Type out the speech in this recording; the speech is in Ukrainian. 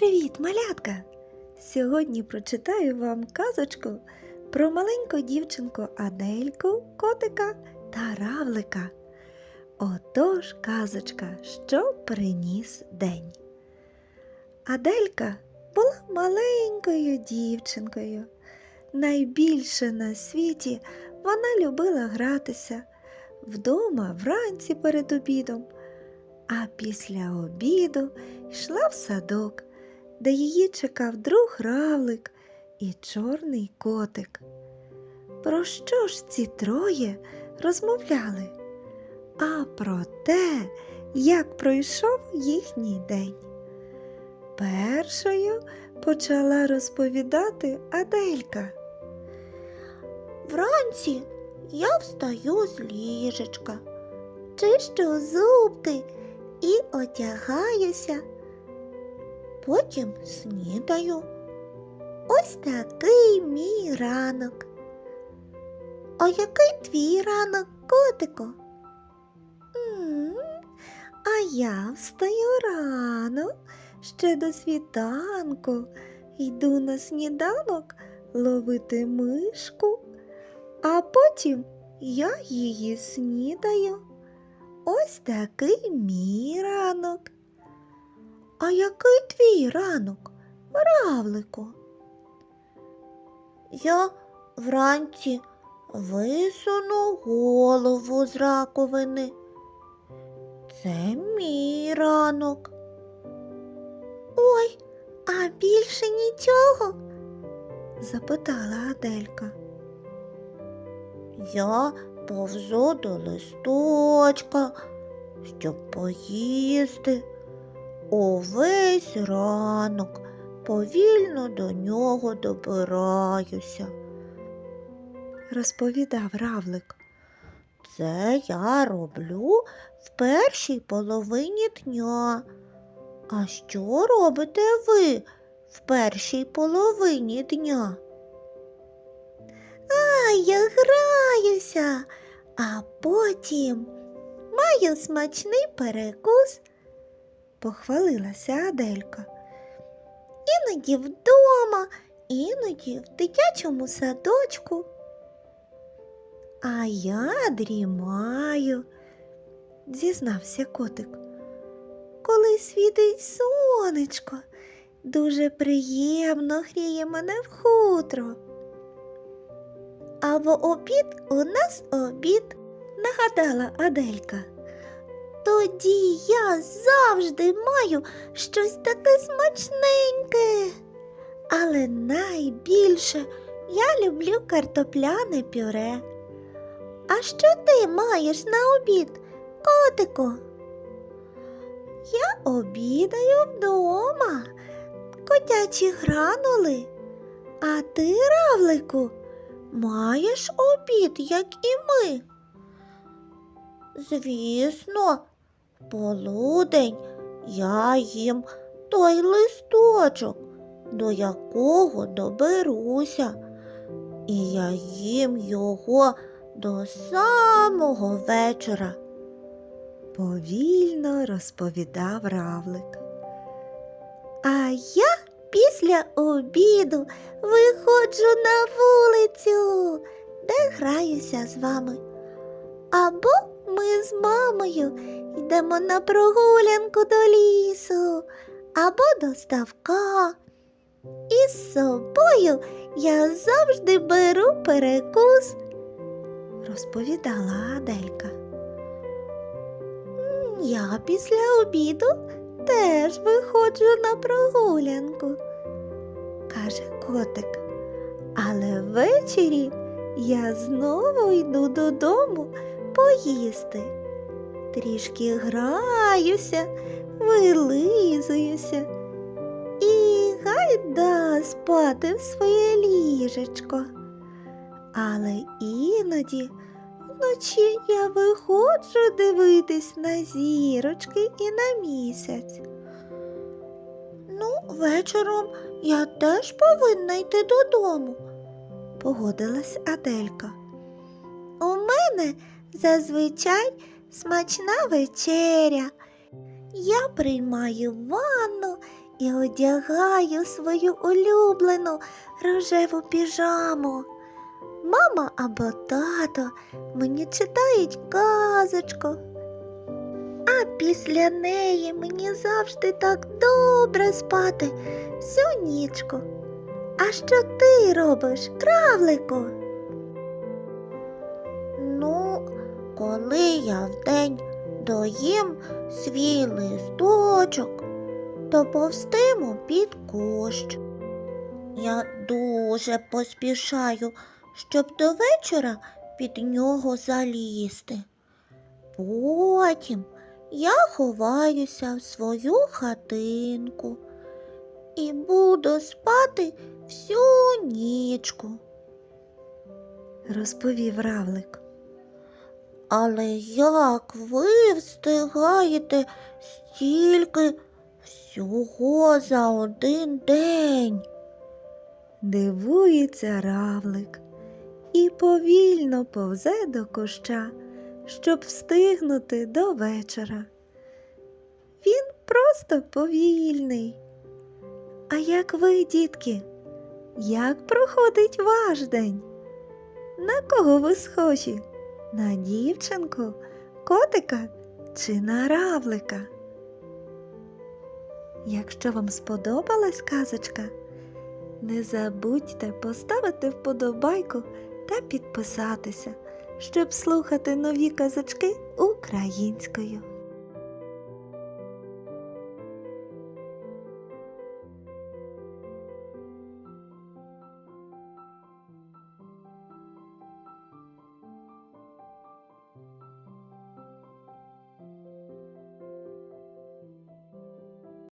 Привіт, малятка! Сьогодні прочитаю вам казочку про маленьку дівчинку Адельку, котика та равлика. Отож, казочка, що приніс день. Аделька була маленькою дівчинкою. Найбільше на світі вона любила гратися вдома вранці перед обідом, а після обіду йшла в садок, де її чекав друг равлик і чорний котик. Про що ж ці троє розмовляли? А про те, як пройшов їхній день. Першою почала розповідати Аделька. Вранці я встаю з ліжечка, чищу зубки і одягаюся. Потім снідаю. Ось такий мій ранок. А який твій ранок, котику? «М, А я встаю рано, ще до світанку, йду на сніданок ловити мишку, а потім я її снідаю. Ось такий мій ранок. А який твій ранок, равлику? Я вранці висуну голову з раковини. Це мій ранок. Ой, а більше нічого? запитала Аделька. Я повзу до листочка, щоб поїсти. Увесь ранок повільно до нього добираюся. Розповідав равлик. Це я роблю в першій половині дня. А що робите ви в першій половині дня? А я граюся, а потім маю смачний перекус, Похвалилася Аделька. іноді вдома, іноді в дитячому садочку. А я дрімаю, зізнався котик. Коли світить сонечко, дуже приємно гріє мене в хутро. А в обід у нас обід. Нагадала Аделька. Тоді я завжди маю щось таке смачненьке. Але найбільше я люблю картопляне пюре. А що ти маєш на обід, котику? Я обідаю вдома, котячі гранули. А ти, равлику, маєш обід, як і ми. Звісно, полудень я їм той листочок, до якого доберуся, і я їм його до самого вечора. Повільно розповідав равлик. А я після обіду виходжу на вулицю, де граюся з вами. Або ми з мамою йдемо на прогулянку до лісу, або до ставка. І з собою я завжди беру перекус. Розповідала Аделька. Я після обіду теж виходжу на прогулянку. каже котик. Але ввечері я знову йду додому поїсти. Трішки граюся, вилизуюся і гайда спати в своє ліжечко. Але іноді вночі я виходжу дивитись на зірочки і на місяць. Ну, вечором я теж повинна йти додому. Погодилась Аделька. У мене зазвичай смачна вечеря. Я приймаю ванну і одягаю свою улюблену рожеву піжаму. Мама або тато мені читають казочку. А після неї мені завжди так добре спати всю нічку. А що ти робиш, равлику? Коли я вдень доїм свій листочок, то повстиму під кущ. Я дуже поспішаю, щоб до вечора під нього залізти. Потім я ховаюся в свою хатинку і буду спати всю нічку. розповів равлик. Але як ви встигаєте стільки всього за один день? Дивується равлик і повільно повзе до куща, щоб встигнути до вечора. Він просто повільний. А як ви, дітки, як проходить ваш день? На кого ви схожі? На дівчинку, котика чи на равлика? Якщо вам сподобалась казочка, не забудьте поставити вподобайку та підписатися, щоб слухати нові казочки українською.